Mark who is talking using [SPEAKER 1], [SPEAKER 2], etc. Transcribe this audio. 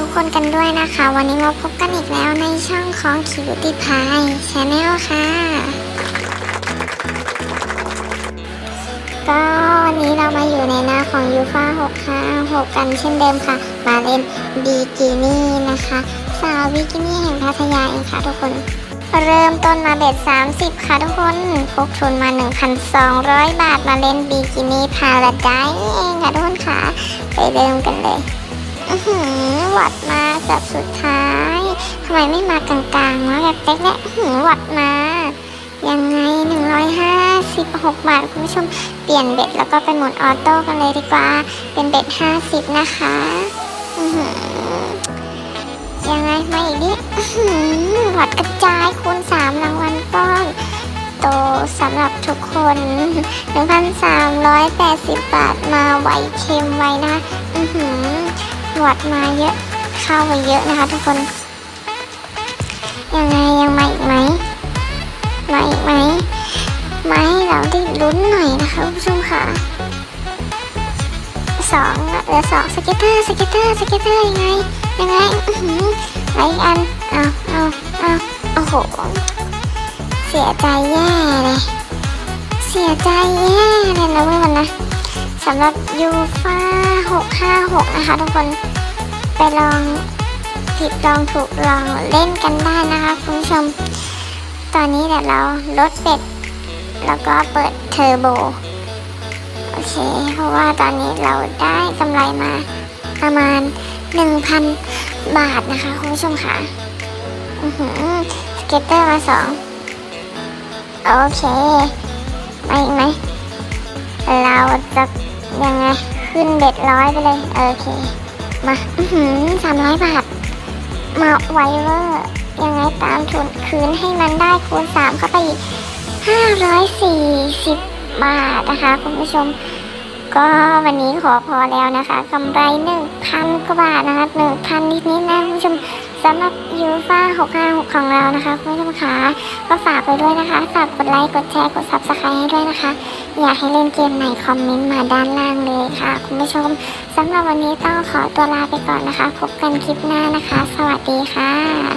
[SPEAKER 1] ทุกคนกันด้วยนะคะ วันนี้มาพบกันอีกแล้วในช่องของคิวตี้พายชาแนลค่ะ ก็วันนี้เรามาอยู่ในหน้าของยูฟ่า656 กันเช่นเดิมค่ะ มาเล่นบิกินี่นะคะ สาวบิกินี่แห่งพัทยาเองค่ะทุกคนเริ่มต้นมาเบ็ด 30 ค่ะทุกคนพกทุนมา 1,200 บาทมาเล่นบิกินี่พาราไดเองค่ะทุกคนค่ะ ไปเริ่มกันเลย อือหือวัดมาเกับสุดท้ายทำไมไม่มากลางๆวะแบบเล็กๆอื้อหือหวัดมา ยังไง 156 บาท คุณผู้ชม เปลี่ยนเบ็ดแล้วก็เป็นโหมดออโต้กันเลยดีกว่า เป็นเบ็ด 50 นะคะอือหือยังไงมาอีกนิดอื้อหือหวัดกระจายคูณ3รางวัลก้อนโตสำหรับทุกคน 1,380 บาทมาไวเค็มไวนะ อือหือ หวัดมาเยอะ เข้ามาเยอะนะคะทุกคน ยังไงยังมาอีกไหม มาอีกไหม มาให้เราได้ลุ้นหน่อยนะคะคุณผู้ชมค่ะสองเหลือสองสเก็ตเตอร์สเก็ตเตอร์สเก็ตเตอร์ยังไงยังไงอือหือไปอีกอันเอาเอาเอาโอ้โห เสียใจแย่เลย เสียใจแย่เลยนะเพื่อนนะ สำหรับยูฟ่า656 นะคะทุกคนไปลองผิดลองถูกลองเล่นกันได้นะคะคุณผู้ชม ตอนนี้เดี๋ยวเราลดเป็ด แล้วก็เปิดเทอร์โบ โอเค เพราะว่าตอนนี้เราได้กำไรมาประมาณ 1,000 บาทนะคะคุณผู้ชมค่ะสเก็ตเตอร์มาสองโอเคมาอีกไหมเราจะ ยังไง ขึ้นเบ็ดร้อยไปเลย โอเค มา อือหือสามร้อยบาท มาไวเวอร์ ยังไงตามทุนคืนให้มันได้คูณสามเข้าไปอีกห้าร้อยสี่สิบบาทนะคะ คุณผู้ชม ก็วันนี้ขอพอแล้วนะคะกำไรหนึ่งพันกว่าบาทนะคะหนึ่งพันนิดๆนะคุณผู้ชม สำหรับยูฟ่า656 ของเรานะคะคุณผู้ชมคะก็ฝากไปด้วยนะคะฝากกดไลค์กดแชร์กด subscribe ให้ด้วยนะคะ อยากให้เล่นเกมไหนคอมเมนต์มาด้านล่างเลยค่ะ คุณผู้ชมสำหรับวันนี้ต้องขอตัวลาไปก่อนนะคะ พบกันคลิปหน้านะคะ สวัสดีค่ะ